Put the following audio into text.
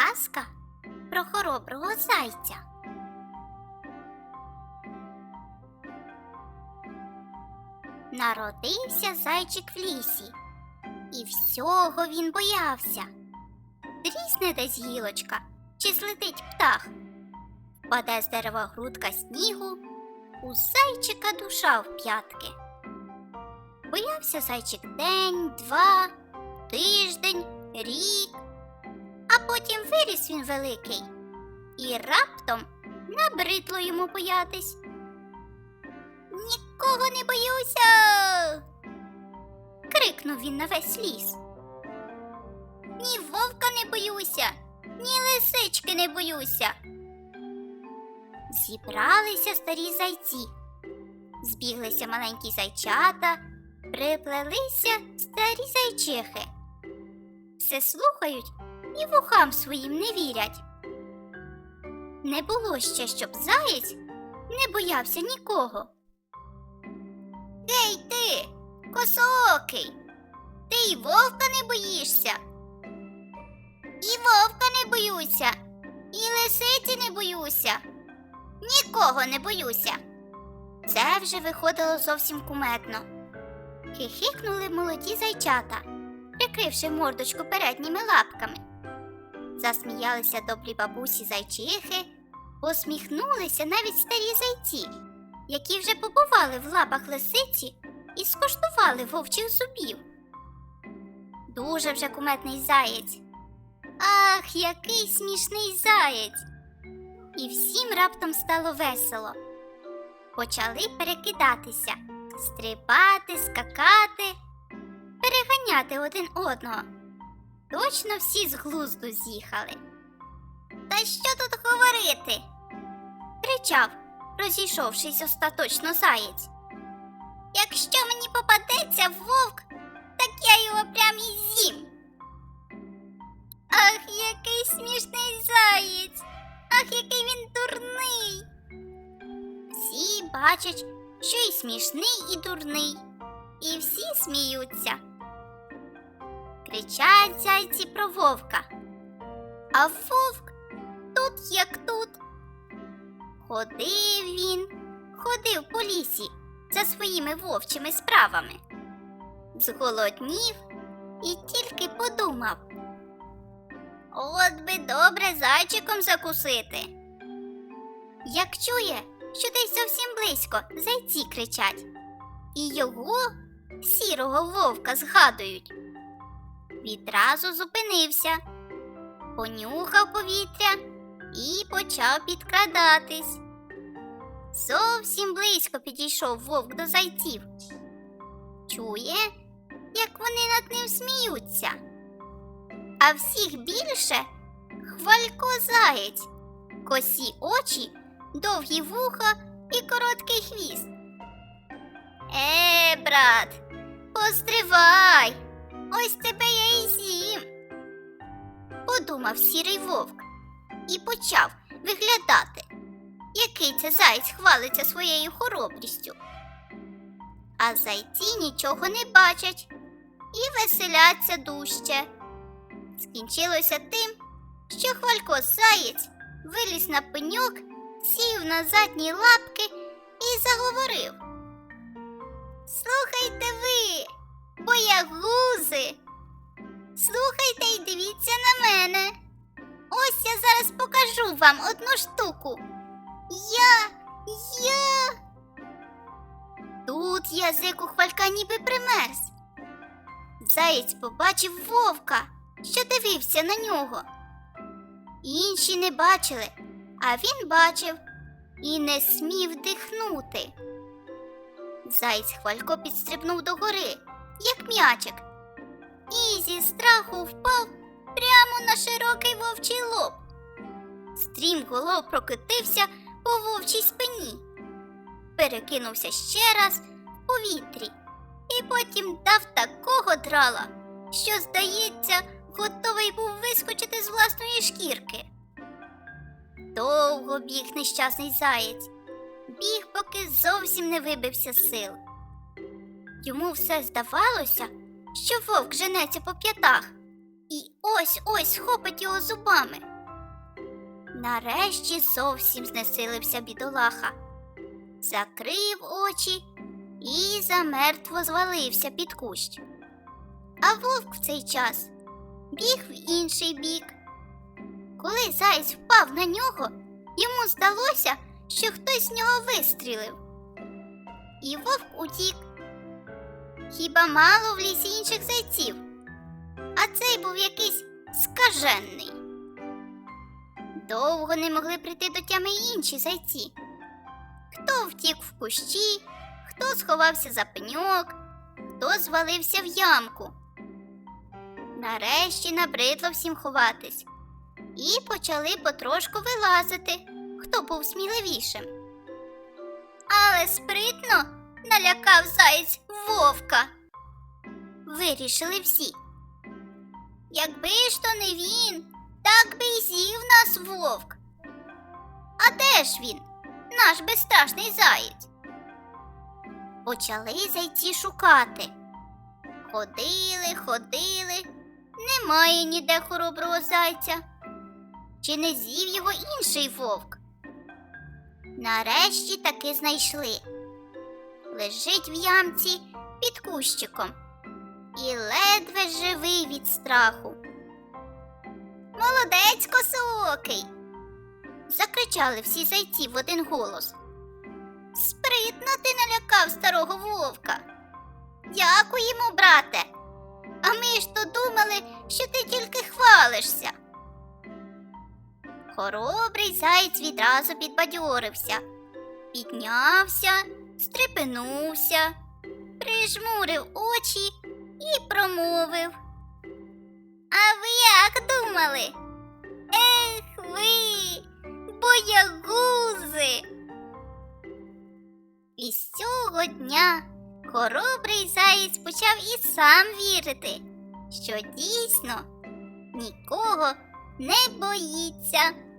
Казка про хороброго зайця. Народився зайчик в лісі, і всього він боявся. Трісне десь гілочка, чи злетить птах, впаде з дерева грудка снігу, у зайчика душа в п'ятки. Боявся зайчик день, два, тиждень, рік, потім виріс він великий, і раптом набридло йому боятись. Нікого не боюся. крикнув він на весь ліс. Ні вовка не боюся, ні лисички не боюся. Зібралися старі зайці, збіглися маленькі зайчата, приплелися старі зайчихи. Все слухають і вухам своїм не вірять. Не було ще, щоб заєць не боявся нікого. Гей ти, косоокий, ти й вовка не боїшся. І вовка не боюся, і лисиці не боюся. Нікого не боюся. Це вже виходило зовсім кумедно. Хихикнули молоді зайчата, прикривши мордочку передніми лапками. Засміялися добрі бабусі зайчихи, посміхнулися навіть старі зайці, які вже побували в лапах лисиці і скуштували вовчих зубів. Дуже вже куметний заєць. Ах, який смішний заєць! І всім раптом стало весело. Почали перекидатися, стрибати, скакати, переганяти один одного. Точно всі з глузду з'їхали. Та що тут говорити? кричав, розійшовшись остаточно заєць. Якщо мені попадеться вовк, так я його прям і з'їм. Ах, який смішний заєць! Ах, який він дурний. Всі бачать, що і смішний, і дурний, і всі сміються. Кричать зайці про вовка. А вовк тут як тут. Ходив він, ходив по лісі за своїми вовчими справами. Зголоднів і тільки подумав. От би добре зайчиком закусити. Як чує, що десь зовсім близько зайці кричать, і його сірого вовка згадують. Відразу зупинився, понюхав повітря і почав підкрадатись. Зовсім близько підійшов вовк до зайців. Чує, як вони над ним сміються. А всіх більше хвалько заєць, косі очі, довгі вуха і короткий хвіст. Е, брат, постривай, ось тебе з'їм. Подумав сірий вовк і почав виглядати, який це заєць хвалиться своєю хоробрістю. А зайці нічого не бачать і веселяться дужче. Скінчилося тим, що Хвалько заєць виліз на пеньок, сів на задні лапки і заговорив. Слухайте ви, боягузи, слухайте і дивіться на мене. Ось я зараз покажу вам одну штуку. Я, я. Тут язик у хвалька ніби примерз. Заєць побачив вовка, що дивився на нього. Інші не бачили, а він бачив і не смів дихнути. Заєць хвалько підстрибнув догори, як м'ячик, і зі страху впав прямо на широкий вовчий лоб. Стрім голов прокотився по вовчій спині, перекинувся ще раз в повітрі і потім дав такого драла, що, здається, готовий був вискочити з власної шкірки. Довго біг нещасний заєць, біг, поки зовсім не вибився сил. Йому все здавалося, що вовк женеться по п'ятах і ось ось схопить його зубами. Нарешті зовсім знесилився бідолаха, закрив очі і замертво звалився під кущ. А вовк в цей час біг в інший бік. Коли заєць впав на нього, йому здалося, що хтось з нього вистрілив. І вовк утік. Хіба мало в лісі інших зайців, а цей був якийсь скажений. Довго не могли прийти до тями інші зайці. Хто втік в кущі, хто сховався за пеньок, хто звалився в ямку. Нарешті набридло всім ховатись, і почали потрошку вилазити, хто був сміливішим. Але спритно налякав заєць вовка. Вирішили всі. Якби ж то не він, так би й з'їв нас вовк. А де ж він, наш безстрашний заєць? Почали зайці шукати. Ходили, ходили, немає ніде хороброго зайця. Чи не з'їв його інший вовк? Нарешті таки знайшли. Лежить в ямці під кущиком і ледве живий від страху. Молодець косоокий. закричали всі зайці в один голос. Спритно ти налякав старого вовка. Дякуємо, брате. А ми ж то думали, що ти тільки хвалишся. Хоробрий заєць відразу підбадьорився, піднявся, стрепенувся, прижмурив очі і промовив. А ви як думали? Ех ви, боягузи. І з цього дня хоробрий заєць почав і сам вірити, що дійсно нікого не боїться.